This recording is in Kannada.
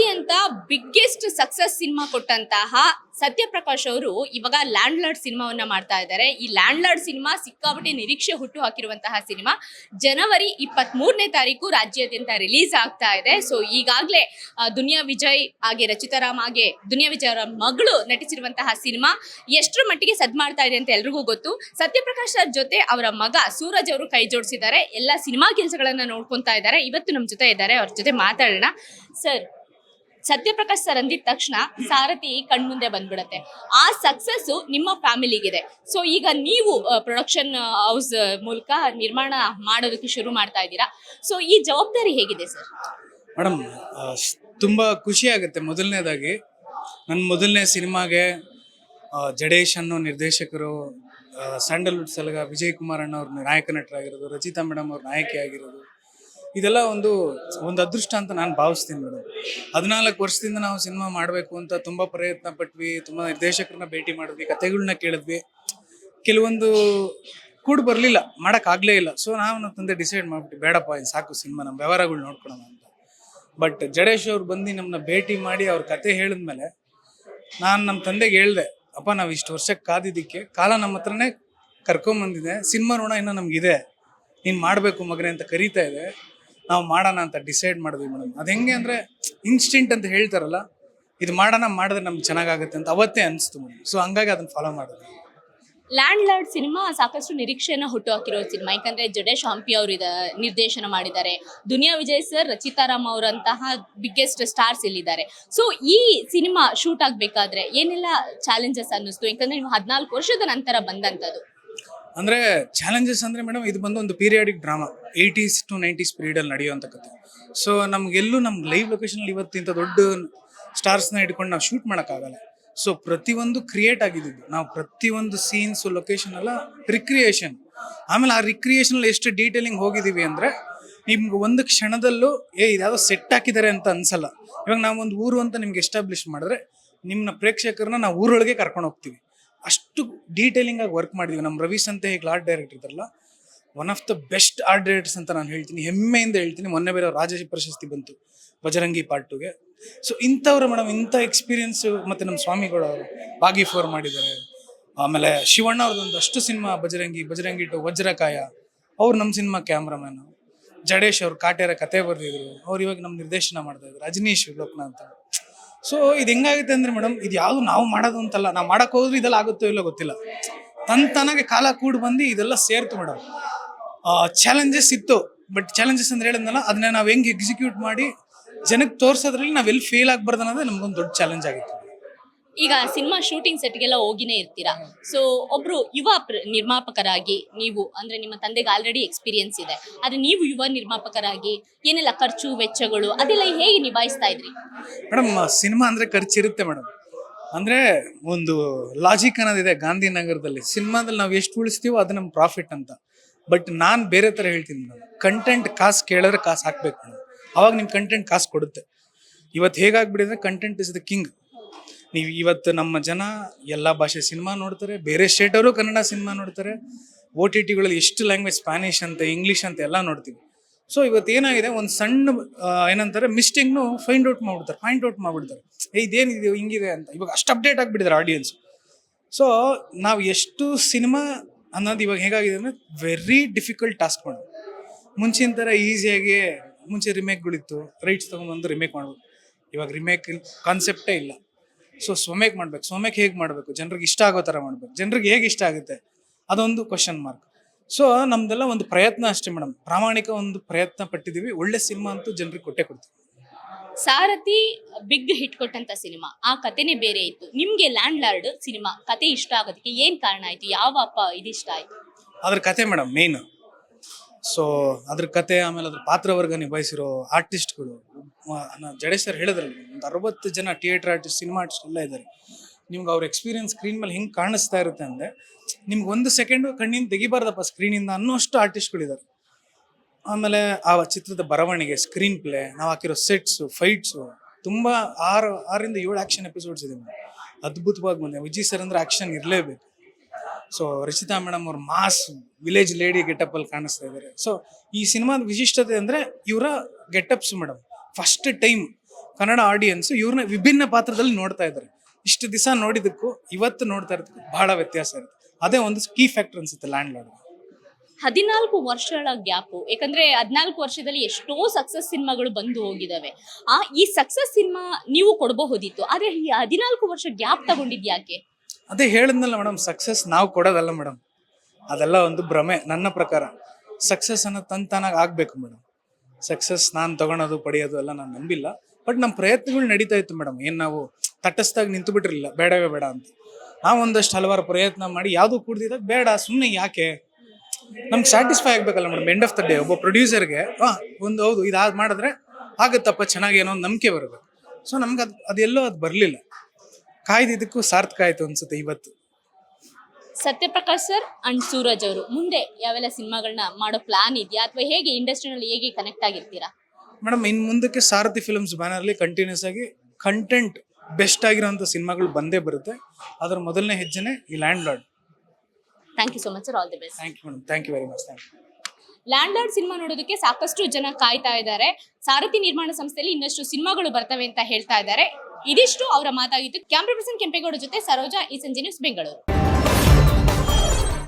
ರಾಜ್ಯಾದ್ಯಂತ ಬಿಗ್ಗೆಸ್ಟ್ ಸಕ್ಸಸ್ ಸಿನಿಮಾ ಕೊಟ್ಟಂತಹ ಸತ್ಯಪ್ರಕಾಶ್ ಅವರು ಇವಾಗ ಲ್ಯಾಂಡ್ ಲಾರ್ಡ್ ಸಿನಿಮಾವನ್ನ ಮಾಡ್ತಾ ಇದ್ದಾರೆ. ಈ ಲ್ಯಾಂಡ್ ಲಾರ್ಡ್ ಸಿನಿಮಾ ಸಿಕ್ಕಾಪಟ್ಟೆ ನಿರೀಕ್ಷೆ ಹುಟ್ಟು ಹಾಕಿರುವಂತಹ ಸಿನಿಮಾ ಜನವರಿ ಇಪ್ಪತ್ತ್ ಮೂರನೇ ತಾರೀಕು ರಾಜ್ಯಾದ್ಯಂತ ರಿಲೀಸ್ ಆಗ್ತಾ ಇದೆ. ಸೊ ಈಗಾಗಲೇ ದುನಿಯಾ ವಿಜಯ್ ಹಾಗೆ ರಚಿತಾರಾಮ್ ಹಾಗೆ ದುನಿಯಾ ವಿಜಯ್ ಅವರ ಮಗಳು ನಟಿಸಿರುವಂತಹ ಸಿನಿಮಾ ಎಷ್ಟರ ಮಟ್ಟಿಗೆ ಸದ್ ಮಾಡ್ತಾ ಇದೆ ಅಂತ ಎಲ್ರಿಗೂ ಗೊತ್ತು. ಸತ್ಯಪ್ರಕಾಶ್ ಅವ್ರ ಜೊತೆ ಅವರ ಮಗ ಸೂರಜ್ ಅವರು ಕೈ ಜೋಡಿಸಿದ್ದಾರೆ. ಎಲ್ಲ ಸಿನಿಮಾ ಕೆಲಸಗಳನ್ನ ನೋಡ್ಕೊಂತಾ ಇದ್ದಾರೆ. ಇವತ್ತು ನಮ್ಮ ಜೊತೆ ಇದ್ದಾರೆ. ಅವ್ರ ಜೊತೆ ಮಾತಾಡೋಣ. ಸರ್ ಸತ್ಯಪ್ರಕಾಶ್ ಸರ್ ಅಂದಿದ ತಕ್ಷಣ ಸಾರಥಿ ಕಣ್ಮುಂದೆ ಬಂದ್ಬಿಡತ್ತೆ. ಆ ಸಕ್ಸಸ್ ನಿಮ್ಮ ಫ್ಯಾಮಿಲಿಗಿದೆ. ಸೊ ಈಗ ನೀವು ಪ್ರೊಡಕ್ಷನ್ ಹೌಸ್ ಮೂಲಕ ನಿರ್ಮಾಣ ಮಾಡೋದಕ್ಕೆ ಶುರು ಮಾಡ್ತಾ ಇದ್ದೀರಾ. ಸೊ ಈ ಜವಾಬ್ದಾರಿ ಹೇಗಿದೆ ಸರ್? ಮೇಡಮ್ ತುಂಬಾ ಖುಷಿ ಆಗುತ್ತೆ ಮೊದಲನೇದಾಗಿ. ನನ್ನ ಮೊದಲನೇ ಸಿನಿಮಾಗೆ ಜಡೇಶ್ ಅನ್ನೋ ನಿರ್ದೇಶಕರು ಸ್ಯಾಂಡಲ್ವುಡ್ ಸಲಗ ವಿಜಯ್ ಕುಮಾರ್ ಅಣ್ಣ ಅವ್ರ ನಾಯಕ ನಟರಾಗಿರೋದು, ರಚಿತಾ ಮೇಡಮ್ ಅವ್ರ ನಾಯಕಿ ಆಗಿರೋದು ಇದೆಲ್ಲ ಒಂದು ಒಂದು ಅದೃಷ್ಟ ಅಂತ ನಾನು ಭಾವಿಸ್ತೀನಿ ಮೇಡಮ್. ಹದಿನಾಲ್ಕು ವರ್ಷದಿಂದ ನಾವು ಸಿನಿಮಾ ಮಾಡಬೇಕು ಅಂತ ತುಂಬ ಪ್ರಯತ್ನ ಪಟ್ವಿ, ತುಂಬ ನಿರ್ದೇಶಕರನ್ನ ಭೇಟಿ ಮಾಡಿದ್ವಿ ಕತೆಗಳನ್ನ ಕೇಳಿದ್ವಿ. ಕೆಲವೊಂದು ಕೂಡ ಬರಲಿಲ್ಲ ಮಾಡೋಕ್ಕಾಗಲೇ ಇಲ್ಲ. ಸೊ ನಾವು ನಮ್ಮ ತಂದೆ ಡಿಸೈಡ್ ಮಾಡಿಬಿಟ್ಟು ಬೇಡಪ್ಪ, ಇದು ಸಾಕು ಸಿನಿಮಾ, ನಮ್ಮ ವ್ಯವಹಾರಗಳು ನೋಡ್ಕೊಳೋಣ ಅಂತ. ಬಟ್ ಜಡೇಶ್ ಅವ್ರು ಬಂದು ನಮ್ಮನ್ನ ಭೇಟಿ ಮಾಡಿ ಅವ್ರ ಕತೆ ಹೇಳಿದ್ಮೇಲೆ ನಾನು ನಮ್ಮ ತಂದೆಗೆ ಹೇಳ್ದೆ, ಅಪ್ಪ, ನಾವು ಇಷ್ಟು ವರ್ಷಕ್ಕೆ ಕಾದಿದ್ದಕ್ಕೆ ಕಾಲ ನಮ್ಮ ಹತ್ರನೇ ಕರ್ಕೊಂಬಂದಿದೆ, ಸಿನಿಮಾ ಋಣ ಇನ್ನೂ ನಮಗಿದೆ. ನೀನು ಮಾಡಬೇಕು ಮಗನೇ ಅಂತ ಕರೀತಾ ಇದೆ ನಾವು ಮಾಡೋಣ ಅಂತ ಡಿಸೈಡ್ ಮಾಡಿದ್ವಿ ಮೇಡಮ್. ಅದು ಹೆಂಗೆ ಅಂದರೆ ಇನ್ಸ್ಟಿಂಟ್ ಅಂತ ಹೇಳ್ತಾರಲ್ಲ, ಇದು ಮಾಡೋಣ, ಮಾಡಿದ್ರೆ ನಮ್ಗೆ ಚೆನ್ನಾಗಾಗುತ್ತೆ ಅಂತ ಅವತ್ತೇ ಅನಿಸ್ತು ಮೇಡಮ್. ಸೊ ಹಂಗಾಗಿ ಅದನ್ನು ಫಾಲೋ ಮಾಡಿದ್ವಿ. ಲ್ಯಾಂಡ್ ಲಾರ್ಡ್ ಸಿನಿಮಾ ಸಾಕಷ್ಟು ನಿರೀಕ್ಷೆಯನ್ನು ಹುಟ್ಟು ಹಾಕಿರೋ ಸಿನಿಮಾ ಯಾಕಂದ್ರೆ ಜಡೇಶ್ ಹಂಪಿ ಅವರು ನಿರ್ದೇಶನ ಮಾಡಿದ್ದಾರೆ. ದುನಿಯಾ ವಿಜಯ್ ಸರ್ ರಚಿತಾರಾಮ್ ಅವರಂತಹ ಬಿಗ್ಗೆಸ್ಟ್ ಸ್ಟಾರ್ಸ್ ಇಲ್ಲಿದ್ದಾರೆ. ಸೊ ಈ ಸಿನಿಮಾ ಶೂಟ್ ಆಗ್ಬೇಕಾದ್ರೆ ಏನೆಲ್ಲ ಚಾಲೆಂಜಸ್ ಅನ್ನಿಸ್ತು? ಯಾಕಂದ್ರೆ ನೀವು ಹದಿನಾಲ್ಕು ವರ್ಷದ ನಂತರ ಬಂದಂತದ್ದು. ಅಂದರೆ ಚಾಲೆಂಜಸ್ ಅಂದರೆ ಮೇಡಮ್ ಇದು ಬಂದು ಒಂದು periodic drama eighties to nineties ಪೀರಿಯಡಲ್ಲಿ ನಡೆಯುವಂಥ ಕತೆ ಸೊ ನಮಗೆಲ್ಲೂ ನಮ್ಮ ಲೈವ್ ಲೊಕೇಶನಲ್ಲಿ ಇವತ್ತಿಂತ ದೊಡ್ಡ ಸ್ಟಾರ್ಸ್ನ ಇಟ್ಕೊಂಡು ನಾವು ಶೂಟ್ ಮಾಡೋಕ್ಕಾಗಲ್ಲ. ಸೊ ಪ್ರತಿಯೊಂದು ಕ್ರಿಯೇಟ್ ಆಗಿದ್ದು, ನಾವು ಪ್ರತಿಯೊಂದು ಸೀನ್ಸು ಲೊಕೇಶನ್ ಎಲ್ಲ ರಿಕ್ರಿಯೇಷನ್ ಆಮೇಲೆ ಆ ರಿಕ್ರಿಯೇಷನಲ್ಲಿ ಎಷ್ಟು ಡೀಟೇಲಿಂಗ್ ಹೋಗಿದ್ದೀವಿ ಅಂದರೆ, ನಿಮ್ಗೆ ಒಂದು ಕ್ಷಣದಲ್ಲೂ, ಏ, ಇದ್ಯಾವುದೋ ಸೆಟ್ ಹಾಕಿದ್ದಾರೆ ಅಂತ ಅನ್ಸಲ್ಲ. ಇವಾಗ ನಾವು ಒಂದು ಊರು ಅಂತ ನಿಮ್ಗೆ ಎಸ್ಟಾಬ್ಲಿಷ್ ಮಾಡಿದ್ರೆ ನಿಮ್ಮ ಪ್ರೇಕ್ಷಕರನ್ನ ನಾವು ಊರೊಳಗೆ ಕರ್ಕೊಂಡು ಹೋಗ್ತೀವಿ. ಅಷ್ಟು ಡೀಟೇಲಿಂಗ್ ಆಗಿ ವರ್ಕ್ ಮಾಡಿದ್ವಿ. ನಮ್ಮ ರವಿ ಅಂತ ಹೇಗೆ ಆರ್ಟ್ ಡೈರೆಕ್ಟರ್ ಇದ್ದಾರಲ್ಲ one of the best art directors ಅಂತ ನಾನು ಹೇಳ್ತೀನಿ. ಹೆಮ್ಮೆಯಿಂದ ಹೇಳ್ತೀನಿ. ಮೊನ್ನೆ ಬೇರೆ ರಾಜ ಪ್ರಶಸ್ತಿ ಬಂತು, ಬಜರಂಗಿ ಪಾರ್ಟ್ ಟುಗೆ ಸೊ ಇಂಥವ್ರು ಮೇಡಮ್ ಇಂಥ ಎಕ್ಸ್ಪೀರಿಯನ್ಸು ಮತ್ತು ನಮ್ಮ ಸ್ವಾಮಿಗಳು ಅವರು ಬಾಗಿ ಫೋರ್ ಮಾಡಿದ್ದಾರೆ. ಆಮೇಲೆ ಶಿವಣ್ಣ ಅವ್ರದ್ದೊಂದು ಅಷ್ಟು ಸಿನಿಮಾ ಬಜರಂಗಿ ಬಜರಂಗಿ ಟು ವಜ್ರಕಾಯ. ಅವ್ರು ನಮ್ಮ ಸಿನಿಮಾ ಕ್ಯಾಮ್ರಾಮ್ಯಾನು ಜಡೇಶ್ ಅವರು ಕಾಟೇರ ಕತೆ ಬರೆದಿದ್ರು. ಅವ್ರು ಇವಾಗ ನಮ್ಮ ನಿರ್ದೇಶನ ಮಾಡ್ತಾ ಇದ್ರು ರಜನೀಶ್ ಲೋಕನಾಥ್ ಸೊ ಇದು ಹೆಂಗಾಗುತ್ತೆ ಅಂದ್ರೆ ಮೇಡಮ್ ಇದು ಯಾವುದು ನಾವು ಮಾಡೋದು ಅಂತಲ್ಲ, ನಾವು ಮಾಡಕ್ ಹೋದ್ರೆ ಇದೆಲ್ಲ ಆಗುತ್ತೋ ಇಲ್ಲೋ ಗೊತ್ತಿಲ್ಲ. ತನಗೆ ಕಾಲ ಕೂಡಿ ಬಂದು ಇದೆಲ್ಲ ಸೇರ್ತು ಮೇಡಮ್ ಚಾಲೆಂಜಸ್ ಇತ್ತು ಬಟ್ ಚಾಲೆಂಜಸ್ ಅಂದ್ರೆ ಹೇಳಿದ್ನಲ್ಲ, ಅದನ್ನ ನಾವು ಹೆಂಗೆ ಎಕ್ಸಿಕ್ಯೂಟ್ ಮಾಡಿ ಜನಕ್ಕೆ ತೋರ್ಸೋದ್ರಲ್ಲಿ ನಾವು ಎಲ್ಲಿ ಫೇಲ್ ಆಗ್ಬಾರ್ದು ಅನ್ನೋದೇ ನಮ್ಗೊಂದು ದೊಡ್ಡ ಚಾಲೆಂಜ್ ಆಗಿತ್ತು. ಈಗ ಸಿನಿಮಾ ಶೂಟಿಂಗ್ ಸೆಟ್ಗೆಲ್ಲ ಹೋಗಿನೇ ಇರ್ತೀರಾ? ಸೊ ಒಬ್ರು ಯುವ ಪ್ರ- ನಿರ್ಮಾಪಕರಾಗಿ ನೀವು ಅಂದ್ರೆ ನಿಮ್ಮ ತಂದೆಗೆ ಆಲ್ರೆಡಿ ಎಕ್ಸ್ಪೀರಿಯನ್ಸ್ ಇದೆ. ಆದ್ರೆ ನೀವು ಯುವ ನಿರ್ಮಾಪಕರಾಗಿ ಏನೆಲ್ಲ ಖರ್ಚು ವೆಚ್ಚಗಳು ಅದೆಲ್ಲ ಹೇಗೆ ನಿಭಾಯಿಸ್ತಾ ಇದ್ರಿ? ಮೇಡಮ್ ಸಿನಿಮಾ ಅಂದ್ರೆ ಖರ್ಚಿರುತ್ತೆ ಮೇಡಮ್. ಅಂದ್ರೆ ಒಂದು ಲಾಜಿಕ್ ಅನ್ನೋದಿದೆ ಗಾಂಧಿನಗರದಲ್ಲಿ. ಸಿನಿಮಾದಲ್ಲಿ ನಾವು ಎಷ್ಟು ಉಳಿಸ್ತೀವೋ ಅದು ನಮ್ಮ ಪ್ರಾಫಿಟ್ ಅಂತ. ಬಟ್ ನಾನು ಬೇರೆ ಥರ ಹೇಳ್ತೀನಿ ಮೇಡಮ್. ಕಂಟೆಂಟ್ ಕಾಸು ಕೇಳಿದ್ರೆ ಕಾಸು ಹಾಕ್ಬೇಕು ಮೇಡಮ್. ಅವಾಗ ನಿಮ್ಮ ಕಂಟೆಂಟ್ ಕಾಸು ಕೊಡುತ್ತೆ. ಇವತ್ತು ಹೇಗಾಗ್ಬಿಟ್ಟಿದೆ? ಕಂಟೆಂಟ್ ಇಸ್ ದ ಕಿಂಗ್ ನೀವು ಇವತ್ತು ನಮ್ಮ ಜನ ಎಲ್ಲ ಭಾಷೆ ಸಿನಿಮಾ ನೋಡ್ತಾರೆ, ಬೇರೆ ಸ್ಟೇಟವರು ಕನ್ನಡ ಸಿನಿಮಾ ನೋಡ್ತಾರೆ ಓ ಟಿ ಟಿಗಳಲ್ಲಿ ಎಷ್ಟು ಲ್ಯಾಂಗ್ವೇಜ್ ಸ್ಪ್ಯಾನಿಷ್ ಅಂತ ಇಂಗ್ಲೀಷ್ ಅಂತ ಎಲ್ಲ ನೋಡ್ತೀವಿ. ಸೊ ಇವತ್ತು ಏನಾಗಿದೆ, ಒಂದು ಸಣ್ಣ ಏನಂತಾರೆ ಮಿಸ್ಟೇಕ್ನು ಫೈಂಡ್ ಔಟ್ ಮಾಡ್ಬಿಡ್ತಾರೆ ಫೈಂಡ್ ಔಟ್ ಮಾಡ್ಬಿಡ್ತಾರೆ. ಏ ಇದೇನಿದೆ ಹಿಂಗಿದೆ ಅಂತ. ಇವಾಗ ಅಷ್ಟು ಅಪ್ಡೇಟ್ ಆಗಿಬಿಟ್ಟಿದ್ದಾರೆ ಆಡಿಯನ್ಸ್ ಸೊ ನಾವು ಎಷ್ಟು ಸಿನಿಮಾ ಅನ್ನೋದು ಇವಾಗ ಹೇಗಾಗಿದೆ ಅಂದರೆ ವೆರಿ ಡಿಫಿಕಲ್ಟ್ ಟಾಸ್ಕ್ ಮಾಡೋದು ಮುಂಚಿನ ಥರ ಈಸಿಯಾಗಿ ಮುಂಚೆ ರಿಮೇಕ್ಗಳಿತ್ತು ರೈಟ್ಸ್ ತೊಗೊಂಡ್ಬಂದು ರಿಮೇಕ್ ಮಾಡ್ಬೋದು. ಇವಾಗ ರಿಮೇಕ್ ಕಾನ್ಸೆಪ್ಟೇ ಇಲ್ಲ. ಸೊ ಸ್ವಮೇಕ್ ಮಾಡ್ಬೇಕು. ಸ್ವಮೇಕ್ ಹೇಗೆ ಮಾಡಬೇಕು? ಜನರಿಗೆ ಇಷ್ಟ ಆಗೋ ಥರ ಮಾಡ್ಬೇಕು. ಜನರಿಗೆ ಹೇಗೆ ಇಷ್ಟ ಆಗುತ್ತೆ? ಅದೊಂದು ಕ್ವಶನ್ ಮಾರ್ಕ್ ಸೊ ನಮ್ದೆಲ್ಲ ಒಂದು ಪ್ರಯತ್ನ ಅಷ್ಟೇ ಮೇಡಮ್ ಪ್ರಾಮಾಣಿಕ ಒಂದು ಪ್ರಯತ್ನ ಪಟ್ಟಿದ್ದೀವಿ. ಒಳ್ಳೆ ಸಿನಿಮಾ ಅಂತೂ ಜನರಿಗೆ ಕೊಟ್ಟೆ ಕೊಡ್ತೀವಿ. ಸಾರಥಿ ಬಿಗ್ ಹಿಟ್ ಕೊಟ್ಟಂತ ಸಿನಿಮಾ ಆ ಕತೆನೇ ಬೇರೆ ಇತ್ತು. ನಿಮ್ಗೆ ಲ್ಯಾಂಡ್ ಲಾರ್ಡ್ ಸಿನಿಮಾ ಕತೆ ಇಷ್ಟ ಆಗೋದಕ್ಕೆ ಏನ್ ಕಾರಣ ಆಯ್ತು? ಯಾವ ಅಪ್ಪ ಇದಿಷ್ಟ ಆಯ್ತು? ಅದ್ರ ಕತೆ ಮೇಡಮ್ ಮೇನ್ ಸೊ ಅದ್ರ ಕತೆ ಆಮೇಲೆ ಅದ್ರ ಪಾತ್ರವರ್ಗ ನಿಭಾಯಿಸಿರೋ ಆರ್ಟಿಸ್ಟ್ಗಳು ಜಡೇಶ್ ಸರ್ ಹೇಳಿದ್ರಲ್ಲ, ಒಂದು ಅರವತ್ತು ಜನ ಥಿಯೇಟರ್ ಆರ್ಟಿಸ್ಟ್ ಸಿನಿಮಾ ಆರ್ಟಿಸ್ಟ್ ಎಲ್ಲ ಇದ್ದಾರೆ ನಿಮ್ಗೆ ಅವ್ರ ಎಕ್ಸ್ಪೀರಿಯನ್ಸ್ ಸ್ಕ್ರೀನ್ ಮೇಲೆ ಹೆಂಗೆ ಕಾಣಿಸ್ತಾ ಇರುತ್ತೆ ಅಂದರೆ, ನಿಮ್ಗೆ ಒಂದು ಸೆಕೆಂಡು ಕಣ್ಣಿಂದ ತೆಗಿಬಾರ್ದಪ್ಪ ಸ್ಕ್ರೀನಿಂದ ಅನ್ನೋಷ್ಟು ಆರ್ಟಿಸ್ಟ್ಗಳಿದ್ದಾರೆ ಆಮೇಲೆ ಆ ಚಿತ್ರದ ಬರವಣಿಗೆ ಸ್ಕ್ರೀನ್ ಪ್ಲೇ ನಾವು ಹಾಕಿರೋ ಸೆಟ್ಸು ಫೈಟ್ಸು ತುಂಬ ಆರು ಆರರಿಂದ ಏಳು ಆ್ಯಕ್ಷನ್ ಎಪಿಸೋಡ್ಸ್ ಇದೆ ಮೇಡಮ್ ಅದ್ಭುತವಾಗಿ ಬಂದೆ ವಿಜಯ್ ಸರ್ ಅಂದ್ರೆ ಆ್ಯಕ್ಷನ್ ಇರಲೇಬೇಕು. ಸೊ ರಚಿತಾ ಮೇಡಮ್ ಅವ್ರ ಮಾಸ್ ವಿಲೇಜ್ ಲೇಡಿ ಗೆಟಪ್ ಅಲ್ಲಿ ಕಾಣಿಸ್ತಾ ಇದ್ದಾರೆ ಸೊ ಈ ಸಿನಿಮಾದ ವಿಶಿಷ್ಟತೆ ಅಂದ್ರೆ ಇವರ getups madam first time Kannada audience ಇವ್ರನ್ನ ವಿಭಿನ್ನ ಪಾತ್ರದಲ್ಲಿ ನೋಡ್ತಾ ಇದ್ದಾರೆ ಇಷ್ಟು ದಿವಸ ನೋಡಿದಕ್ಕೂ ಇವತ್ತು ನೋಡ್ತಾ ಇರೋದಕ್ಕೂ ಬಹಳ ವ್ಯತ್ಯಾಸ ಇರುತ್ತೆ. ಅದೇ ಒಂದು ಕೀ ಫ್ಯಾಕ್ಟರ್ ಅನ್ಸುತ್ತೆ ಲ್ಯಾಂಡ್ ಲಾರ್ಡ್ ಹದಿನಾಲ್ಕು ವರ್ಷಗಳ ಗ್ಯಾಪು ಯಾಕಂದ್ರೆ ಹದಿನಾಲ್ಕು ವರ್ಷದಲ್ಲಿ ಎಷ್ಟೋ ಸಕ್ಸಸ್ ಸಿನಿಮಾಗಳು ಬಂದು ಹೋಗಿದ್ದಾವೆ ಆ ಈ ಸಕ್ಸಸ್ ಸಿನಿಮಾ ನೀವು ಕೊಡಬಹುದಿತ್ತು ಆದ್ರೆ ಈ ಹದಿನಾಲ್ಕು ವರ್ಷ ಗ್ಯಾಪ್ ತಗೊಂಡಿದ್ಯಾಕೆ ಅದೇ ಹೇಳಿದ್ನಲ್ಲ ಮೇಡಮ್ ಸಕ್ಸಸ್ ನಾವು ಕೊಡೋದಲ್ಲ ಮೇಡಮ್ ಅದೆಲ್ಲ ಒಂದು ಭ್ರಮೆ ನನ್ನ ಪ್ರಕಾರ. ಸಕ್ಸಸ್ ಅನ್ನೋ ತಂತಾನಾಗ ಆಗ್ಬೇಕು ಮೇಡಮ್ ಸಕ್ಸಸ್ ನಾನು ತಗೊಳೋದು, ಪಡೆಯೋದು ಎಲ್ಲ ನಾನು ನಂಬಿಲ್ಲ. ಬಟ್ ನಮ್ಮ ಪ್ರಯತ್ನಗಳು ನಡೀತಾ ಇತ್ತು ಮೇಡಮ್ ಏನು ನಾವು ತಟಸ್ಥಾಗಿ ನಿಂತು ಬಿಟ್ಟಿರಲಿಲ್ಲ ಬೇಡವೇ ಬೇಡ ಅಂತ. ನಾವು ಒಂದಷ್ಟು ಹಲವಾರು ಪ್ರಯತ್ನ ಮಾಡಿ, ಯಾವುದು ಕೂಡ್ದಿದಾಗ ಬೇಡ ಸುಮ್ಮನೆ ಯಾಕೆ? ನಮ್ಗೆ satisfy ಆಗಬೇಕಲ್ಲ madam end of the day ಒಬ್ಬ ಪ್ರೊಡ್ಯೂಸರ್ಗೆ ಒಂದು ಹೌದು, ಇದು ಮಾಡಿದ್ರೆ ಆಗುತ್ತಪ್ಪ, ಚೆನ್ನಾಗಿ ಏನೋ ಒಂದು ನಂಬಿಕೆ ಬರಬೇಕು. ಸೊ ನಮ್ಗೆ ಅದು, ಅದೆಲ್ಲೋ ಅದು ಬರಲಿಲ್ಲ. ಕಾಯ್ದಿದ್ದಕ್ಕೂ ಸಾರ್ಥಕ ಆಯಿತು ಅನ್ಸುತ್ತೆ ಇವತ್ತು. ಸತ್ಯಪ್ರಕಾಶ್ ಸರ್ ಅಂಡ್ ಸೂರಜ್ ಅವರು. ಮುಂದೆ ಯಾವೆಲ್ಲ ಸಿನಿಮಾಗಳನ್ನ ಮಾಡೋ ಪ್ಲಾನ್ ಇದೆಯಾ? ಅಥವಾ ಹೇಗೆ ಇಂಡಸ್ಟ್ರಿನಲ್ಲಿ ಹೇಗೆ ಕನೆಕ್ಟ್ ಆಗಿರ್ತೀರಾ? ಮೇಡಮ್ ಇನ್ ಮುಂದಕ್ಕೆ ಸಾರಥಿ ಫಿಲ್ಮ್ಸ್ ಬ್ಯಾನರ್ಲಿ ಕಂಟಿನ್ಯೂಸ್ ಆಗಿ ಕಂಟೆಂಟ್ ಬೆಸ್ಟ್ ಆಗಿರೋಂಥ ಸಿನಿಮಾಗಳು ಬಂದೇ ಬರುತ್ತೆ. ಅದರ ಮೊದಲನೇ ಹೆಜ್ಜೆನೆ ಈ landlord thank you so much sir all the best thank you madam thank you very much thank you landlord cinema ನೋಡೋದಕ್ಕೆ ಸಾಕಷ್ಟು ಜನ ಕಾಯ್ತಾ ಇದ್ದಾರೆ. ಸಾರಥಿ ನಿರ್ಮಾಣ ಸಂಸ್ಥೆಯಲ್ಲಿ ಇನ್ನಷ್ಟು ಸಿನಿಮಾಗಳು ಬರ್ತವೆ ಅಂತ ಹೇಳ್ತಾ ಇದ್ದಾರೆ. ಇದಿಷ್ಟು ಅವರ ಮಾತಾಗಿತ್ತು ಕ್ಯಾಮ್ರಾ ಪರ್ಸನ್ ಕೆಂಪೇಗೌಡ ಜೊತೆ ಸರೋಜಾ ಈ ಸಂಜೆ ನ್ಯೂಸ್ ಬೆಂಗಳೂರು